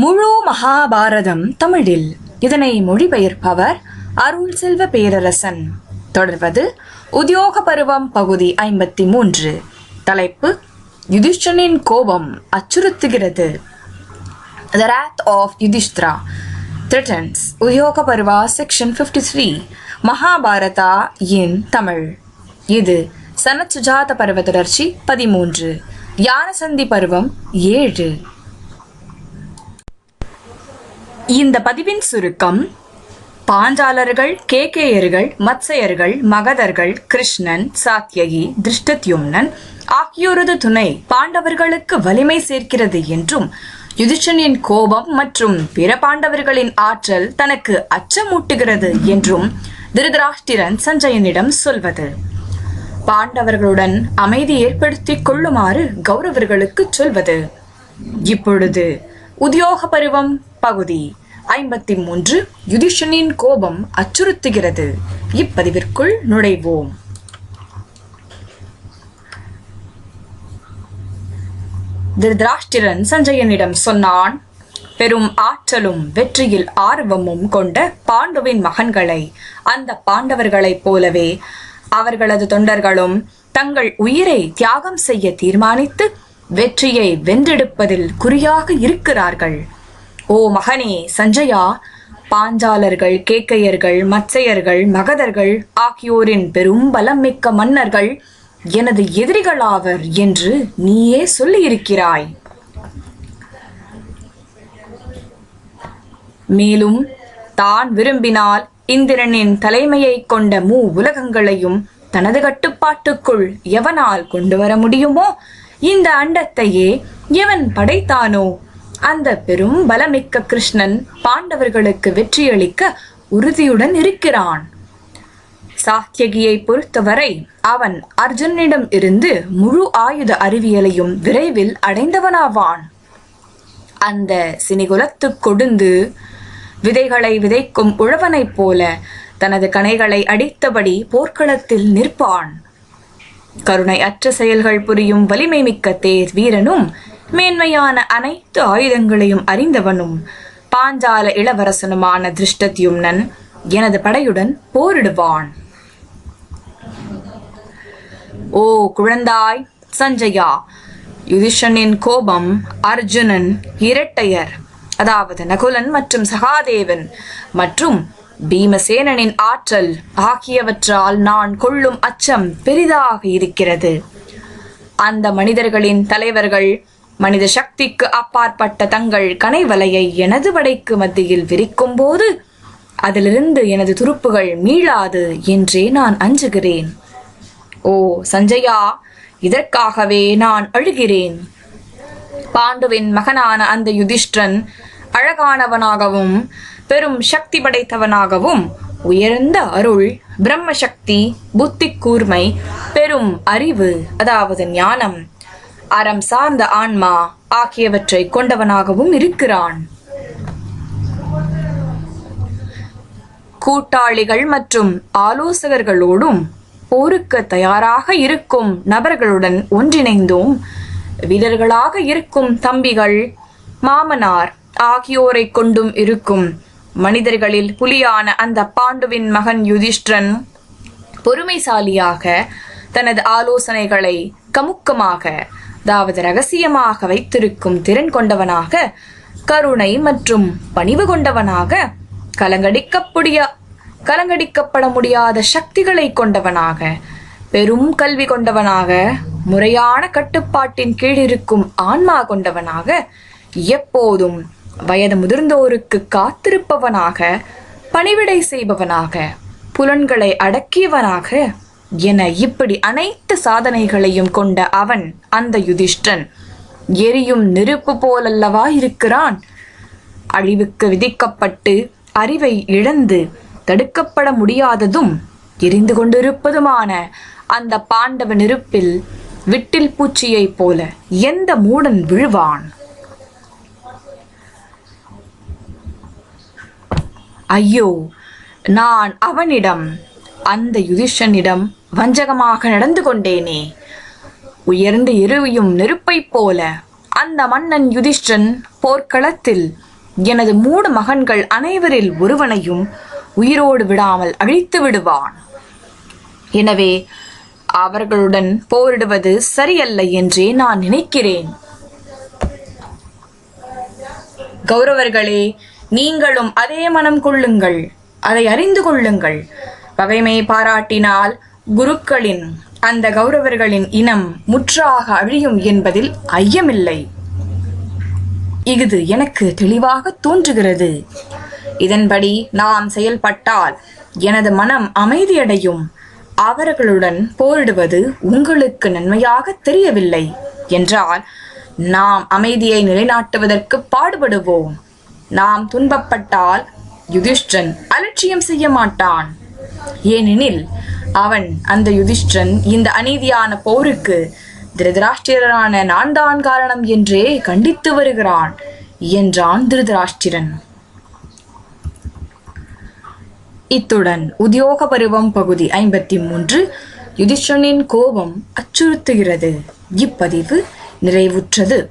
முழு மகாபாரதம் தமிழில். இதனை மொழிபெயர்ப்பவர் அருள் செல்வ பேரரசன். தொடர்வது உத்தியோக பருவம் பகுதி ஐம்பத்தி மூன்று தலைப்பு யுதிஷ்டனின் கோபம் அச்சுறுத்துகிறது. த ராத் ஆஃப் யுதிஷ்திரா த்ரிட்டன்ஸ் உத்தியோக பருவா செக்ஷன் 53 மகாபாரதா இன் தமிழ். இது சனத் சுஜாத பருவ தொடர்ச்சி பதிமூன்று. யானசந்தி பருவம் ஏழு. இந்த பதிவின் சுருக்கம் பாஞ்சாலர்கள் கேகேயர்கள் மத்சயர்கள் மகதர்கள் கிருஷ்ணன் சாத்தியகி திருஷ்டத்யும்னன் ஆகியோரது துணை பாண்டவர்களுக்கு வலிமை சேர்க்கிறது என்றும் யுதிஷனின் கோபம் மற்றும் பிற பாண்டவர்களின் ஆற்றல் தனக்கு அச்சமூட்டுகிறது என்றும் திருதராஷ்டிரன் சஞ்சயனிடம் சொல்வது. பாண்டவர்களுடன் அமைதி ஏற்படுத்திக் கொள்ளுமாறு கௌரவர்களுக்கு சொல்வது. இப்பொழுது உத்தியோக பருவம் பகுதி ஐம்பத்தி மூன்று யுதிஷனின் கோபம் அச்சுறுத்துகிறது. இப்பதிவிற்குள் நுழைவோம். திருதராஷ்டிரன் சஞ்சயனிடம் சொன்னான் பெரும் ஆற்றலும் வெற்றியில் ஆர்வமும் கொண்ட பாண்டுவின் மகன்களை அந்த பாண்டவர்களைப் போலவே அவர்களது தொண்டர்களும் தங்கள் உயிரை தியாகம் செய்ய தீர்மானித்து வெற்றியை வென்றெடுப்பதில் குறியாக இருக்கிறார்கள். ஓ மகனே சஞ்சயா பாஞ்சாலர்கள் கேக்கையர்கள் மச்சையர்கள் மகதர்கள் ஆகியோரின் பெரும் பலம் மிக்க மன்னர்கள் எனது எதிரிகளாவர் என்று நீயே சொல்லியிருக்கிறாய். மேலும் தான் விரும்பினால் இந்திரனின் தலைமையை கொண்ட மூ உலகங்களையும் தனது கட்டுப்பாட்டுக்குள் எவனால் கொண்டு வர முடியுமோ? இந்த அண்டத்தையே எவன் படைத்தானோ? அந்த பெரும் பலமிக்க கிருஷ்ணன் பாண்டவர்களுக்கு வெற்றியளிக்க உறுதியுடன் இருக்கிறான். சாத்தியகியை பொறுத்தவரை அவன் அர்ஜுனிடம் இருந்து முழு ஆயுத அறிவியலையும் விரைவில் அடைந்தவனாவான். அந்த சினிகுலத்து கொடுந்து விதைகளை விதைக்கும் உழவனைப் போல தனது கணைகளை அடித்தபடி போர்க்களத்தில் நிற்பான். கருணை அற்ற செயல்கள் புரியும் வலிமை மிக்க தேர் வீரனும் மேன்மையான அனைத்து ஆயுதங்களையும் அறிந்தவனும் பாஞ்சால இளவரசனுமான திருஷ்டத்யும்னன் எனது படையுடன் போரிடுவான். ஓ குழந்தாய் சஞ்சயா யுதிஷனின் கோபம் அர்ஜுனன் இரட்டையர் அதாவது நகுலன் மற்றும் சகாதேவன் மற்றும் பீமசேனனின் ஆற்றல் ஆகியவற்றால் நான் கொள்ளும் அச்சம் பெரிதாக இருக்கிறது. அந்த மனிதர்களின் தலைவர்கள் மனித சக்திக்கு அப்பாற்பட்ட தங்கள் கனைவலையை எனது வடைக்கு மத்தியில் விரிக்கும் போது அதிலிருந்து எனது துருப்புகள் மீளாது என்றே நான் அஞ்சுகிறேன். ஓ சஞ்சயா இதற்காகவே நான் அழுகிறேன். பாண்டுவின் மகனான அந்த யுதிஷ்டன் அழகானவனாகவும் பெரும் சக்தி படைத்தவனாகவும் உயர்ந்த அருள் பிரம்ம சக்தி புத்தி கூர்மை பெரும் அறிவு அதாவது ஞானம் அறம் சார்ந்த ஆன்மா ஆகியவற்றை கொண்டவனாகவும் இருக்கிறான். கூட்டாளிகள் மற்றும் ஆலோசகர்களோடும் போருக்கு தயாராக இருக்கும் நபர்களுடன் ஒன்றிணைந்தோம் வீரர்களாக இருக்கும் தம்பிகள் மாமனார் ஆகியோரை கொண்டும் இருக்கும் மனிதர்களில் புலியான அந்த பாண்டுவின் மகன் யுதிஷ்டிரன் பொறுமைசாலியாக தனது ஆலோசனைகளை கமுக்கமாக அதாவது ரகசியமாக வைத்திருக்கும் திறன் கொண்டவனாக கருணை மற்றும் பணிவு கொண்டவனாக கலங்கடிக்கப்படிய கலங்கடிக்கப்பட முடியாத சக்திகளை கொண்டவனாக பெரும் கல்வி கொண்டவனாக முறையான கட்டுப்பாட்டின் கீழ் இருக்கும் ஆன்மா கொண்டவனாக எப்போதும் வயது முதிர்ந்தோருக்கு காத்திருப்பவனாக பணிவிடை செய்பவனாக புலன்களை அடக்கியவனாக என இப்படி அனைத்து சாதனைகளையும் கொண்ட அவன் அந்த யுதிஷ்டன் எரியும் நெருப்பு போலல்லவா இருக்கிறான்? அழிவுக்கு விதிக்கப்பட்டு அறிவை இழந்து தடுக்கப்பட முடியாததும் எரிந்து கொண்டிருப்பதுமான அந்த பாண்டவ நெருப்பில் விட்டில் பூச்சியைப் போல எந்த மூடன் விழுவான்? ஐயோ நான் அவனிடம் அந்த யுதிஷனிடம் வஞ்சகமாக நடந்து கொண்டேனே. உயர்ந்து எருவியும் நெருப்பைப் போல அந்த மன்னன் யுதிஷ்டன் போர்க்களத்தில் எனது மூணு மகன்கள் அனைவரில் ஒருவனையும் உயிரோடு விடாமல் அழித்து விடுவான். எனவே அவர்களுடன் போரிடுவது சரியல்ல என்றே நான் நினைக்கிறேன். கௌரவர்களே நீங்களும் அதே மனம் கொள்ளுங்கள். அதை அறிந்து கொள்ளுங்கள். பகைமை பாராட்டினால் குருக்களின் அந்த கௌரவர்களின் இனம் முற்றாக அழியும் என்பதில் ஐயமில்லை. இது எனக்கு தெளிவாக தோன்றுகிறது. இதன்படி நாம் செயல்பட்டால் எனது மனம் அமைதியடையும். அவர்களுடன் போரிடுவது உங்களுக்கு நன்மையாக தெரியவில்லை. என்றால் நாம் அமைதியை நிலைநாட்டுவதற்கு பாடுபடுவோம். நாம் துன்பப்பட்டால் யுதிஷ்டன் அலட்சியம் செய்ய மாட்டான். ஏனெனில் அவன் அந்த யுதிஷ்டன் இந்த அநீதியான போருக்கு திருதராஷ்டிரனான நான் தான் காரணம் என்றே கண்டித்து வருகிறான் என்றான் திருதராஷ்டிரன். இத்துடன் உத்தியோக பருவம் பகுதி ஐம்பத்தி மூன்று யுதிஷ்டனின் கோபம் அச்சுறுத்துகிறது. இப்பதிவு நிறைவுற்றது.